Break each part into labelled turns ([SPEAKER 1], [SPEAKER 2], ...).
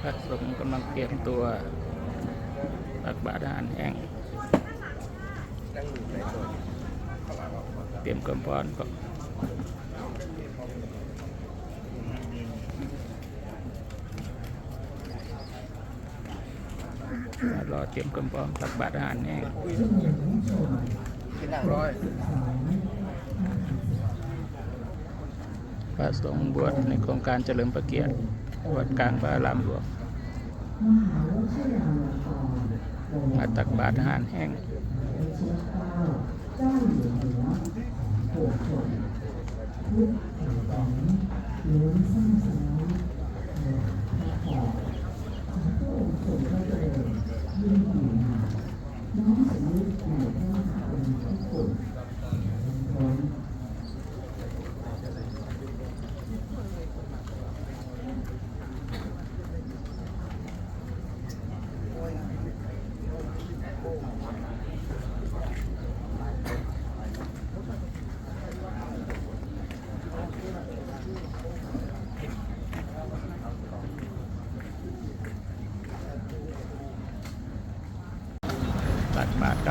[SPEAKER 1] พระสงฆ์กำลังเตรียมตัวตักบาตรอาหารแห้ง เตรียมกำพรก็รอเตรียมกำพรตักบาตรอาหารแห้ง
[SPEAKER 2] ร้อย
[SPEAKER 1] พระสงฆ์บวชในโครงการเฉลิมพระเกียรติ วัดกลางพระอารามหลวงมาตักบาตรอาหารแห้งตักบาตร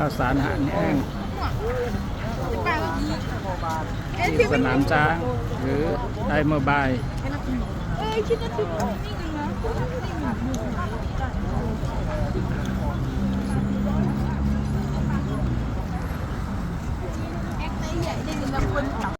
[SPEAKER 1] ข้าวสารอาหารแห้งที่สนามช้างหรือไอเมบาย
[SPEAKER 3] เอ้ยคิดว่ายคน